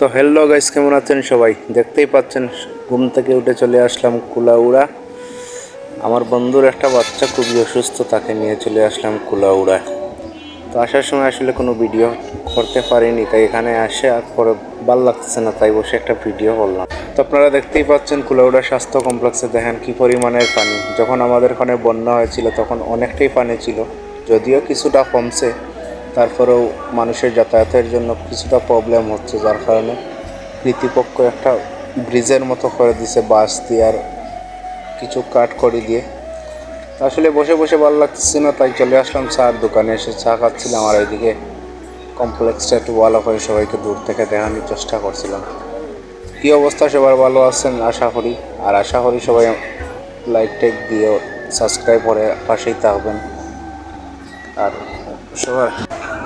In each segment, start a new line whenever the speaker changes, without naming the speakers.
তো hello guys কেমন আছেন সবাই? দেখতেই পাচ্ছেন, ঘুম থেকে উঠে চলে আসলাম কুলাউড়া। আমার বন্ধুর একটা বাচ্চা খুবই অসুস্থ, তাকে নিয়ে চলে আসলাম কুলাউড়া তো আসার সময় আসলে কোনো ভিডিও করতে পারিনি, তাই এখানে আসে, আর পরে ভালো লাগতেছে না, তাই বসে একটা ভিডিও করলাম। তো আপনারা দেখতেই পাচ্ছেন কুলাউড়া স্বাস্থ্য কমপ্লেক্সে দেখেন কি পরিমাণের পানি। যখন আমাদের ওখানে বন্যা হয়েছিল, তখন অনেকটাই পানি ছিল, যদিও কিছুটা কমছে তারপরেও মানুষের যাতায়াতের জন্য কিছুটা প্রবলেম হচ্ছে, যার কারণে কৃতিপক্ষ একটা ব্রিজের মতো করে দিছে বাস দিয়ে আর কিছু কাট করে দিয়ে। আসলে বসে বসে ভালো লাগতেছে না, তাই চলে আসলাম চার দোকানে এসে চা খাচ্ছিলাম আর এইদিকে কমপ্লেক্সটা একটু ভালো করে সবাইকে দূর থেকে দেখানোর চেষ্টা করছিলাম। কী অবস্থা? সবার ভালো আছেন? আশা করি। আর আশা করি সবাই লাইক টেক দিয়ে সাবস্ক্রাইব করে পাশেই থাকবেন। আর সবার।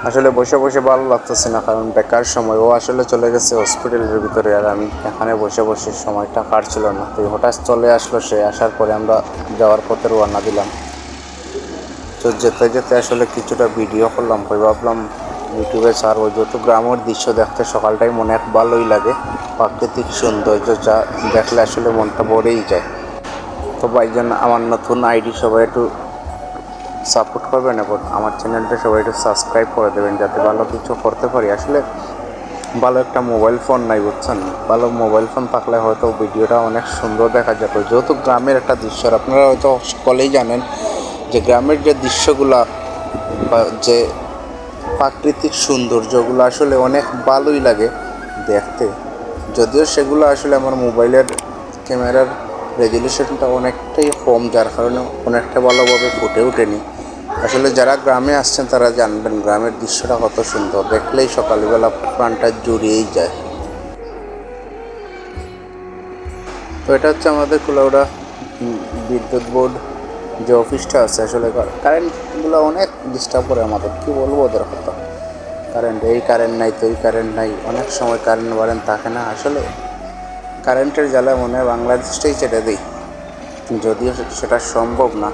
আসলে বসে বসে ভালো লাগতেছে না, কারণ বেকার সময়। ও আসলে চলে গেছে হসপিটালের ভিতরে, আর আমি এখানে বসে বসে সময়টা কাটছিল না। তো হঠাৎ চলে আসলো সে, আসার পরে আমরা যাওয়ার পথে রওনা দিলাম। তো যেতে যেতে আসলে কিছুটা ভিডিও করলাম ভাবলাম ইউটিউবে ছাড়বো। যেহেতু গ্রামের দৃশ্য দেখতে সকালটাই মনে এক ভালোই লাগে, প্রাকৃতিক সৌন্দর্য যা দেখলে আসলে মনটা ভরেই যায়। তো ভাইজান, আমার নতুন আইডি সবাই একটু সাপোর্ট করবেন এবং আমার চ্যানেলটা সবাই একটু সাবস্ক্রাইব করে দেবেন যাতে ভালো কিছু করতে পারি। আসলে ভালো একটা মোবাইল ফোন নাই, বুঝছেন? ভালো মোবাইল ফোন থাকলে হয়তো ভিডিওটা অনেক সুন্দর দেখা যেত। যেহেতু গ্রামের একটা দৃশ্য আপনারা হয়তো সকলেই জানেন যে গ্রামের যে দৃশ্যগুলা বা যে প্রাকৃতিক সৌন্দর্যগুলো আসলে অনেক ভালোই লাগে দেখতে। যদিও সেগুলো আসলে আমার মোবাইলের ক্যামেরার রেজলিউশনটা অনেকটাই কম, যার কারণে অনেকটা ভালোভাবে ফুটে ওঠেনি। আসলে যারা গ্রামে আসছেন, তারা জানবেন গ্রামের দৃশ্যটা কত সুন্দর। দেখলেই সকালবেলা প্রাণটা জুড়িয়েই যায়। তো এটা হচ্ছে আমাদের কুলাউড়া বিদ্যুৎ বোর্ড যে অফিসটা আছে। আসলে কারেন্টগুলো অনেক ডিস্টার্ব করে আমাদের। কী বলব ওদের কথা? কারেন্ট এই কারেন্ট নাই, তো এই কারেন্ট নাই। অনেক সময় কারেন্ট বারেন্ট থাকে না। আসলে কারেন্টের জ্বালা মনে হয় বাংলাদেশটাই ছেড়ে দিই। যদিও সেটা সম্ভব না।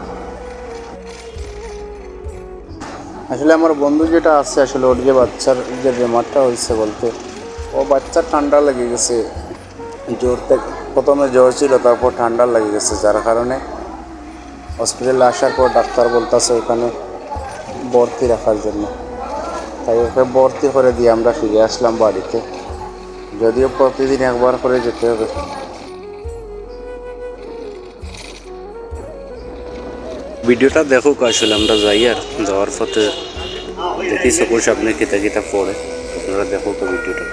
আসলে আমার বন্ধু যেটা আছে, আসলে ওর যে বাচ্চার যে বেমারটা হয়েছে বলতে, ও বাচ্চার ঠান্ডা লেগে গেছে। জ্বর থেকে প্রথমে জ্বর ছিল, তারপর ঠান্ডা লেগে গেছে, যার কারণে হসপিটালে আসার পর ডাক্তার বলতেছে ওখানে ভর্তি রাখার জন্য। তাই ওকে ভর্তি করে দিয়ে আমরা ফিরে আসলাম বাড়িতে। যদিও প্রতিদিন একবার করে যেতে হবে। ভিডিওটা দেখুক আসলে আমরা যাই আর যাওয়ার পথে দেখি সপোজ আপনি কিতা কিতা পড়ে। আপনারা দেখো তো ভিডিওটা।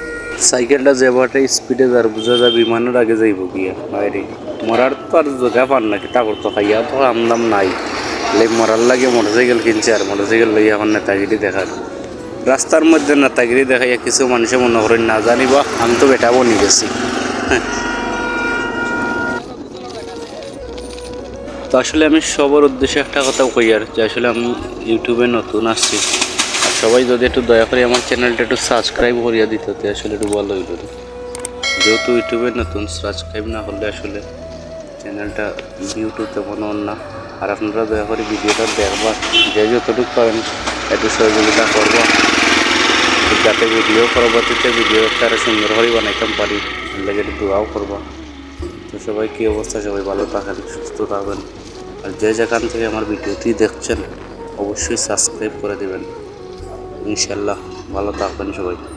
সাইকেলটা যেভাবে স্পিডে যার বুঝা যায় বিমানের আগে যাইব গিয়া, বাইরে। মরার তো আর জায়গা পান না, কিতা করতো, খাইয়া তো আমদাম নাই। মরার লাগে মোটরসাইকেল কিনছে আর মোটরসাইকেল লইয়া এখন নেতাগিরি দেখার। রাস্তার মধ্যে নেতাগিরি দেখাইয়া কিছু মানুষে মনে করেন, না জানিবা, আমি তো বেটা বনি গেছি। হ্যাঁ তো আসলে আমি সবার উদ্দেশ্যে একটা কথা কই আর, যে আসলে আমি ইউটিউবে নতুন আসছি। আর সবাই যদি একটু দয়া করে আমার চ্যানেলটা একটু সাবস্ক্রাইব করিয়া দিত আসলে একটু ভালো হইল যেহেতু ইউটিউবে নতুন, সাবস্ক্রাইব না হলে আসলে চ্যানেলটা ভিউটু তেমন হন না। আর আপনারা দয়া করে ভিডিওটা দেখবার যে যতটুকু পারেন একটু সহযোগিতা করব যাতে ভিডিও পরবর্তীতে ভিডিও একটা সুন্দর হয়ে বানাইতাম পারি লেগে দোয়াও করব। তো সবাই কী অবস্থা? সবাই ভালো থাকেন, সুস্থ থাকবেন। আর যে যেখান থেকে আমার ভিডিওটি দেখছেন, অবশ্যই সাবস্ক্রাইব করে দেবেন। ইনশাল্লাহ ভালো থাকবেন সবাই।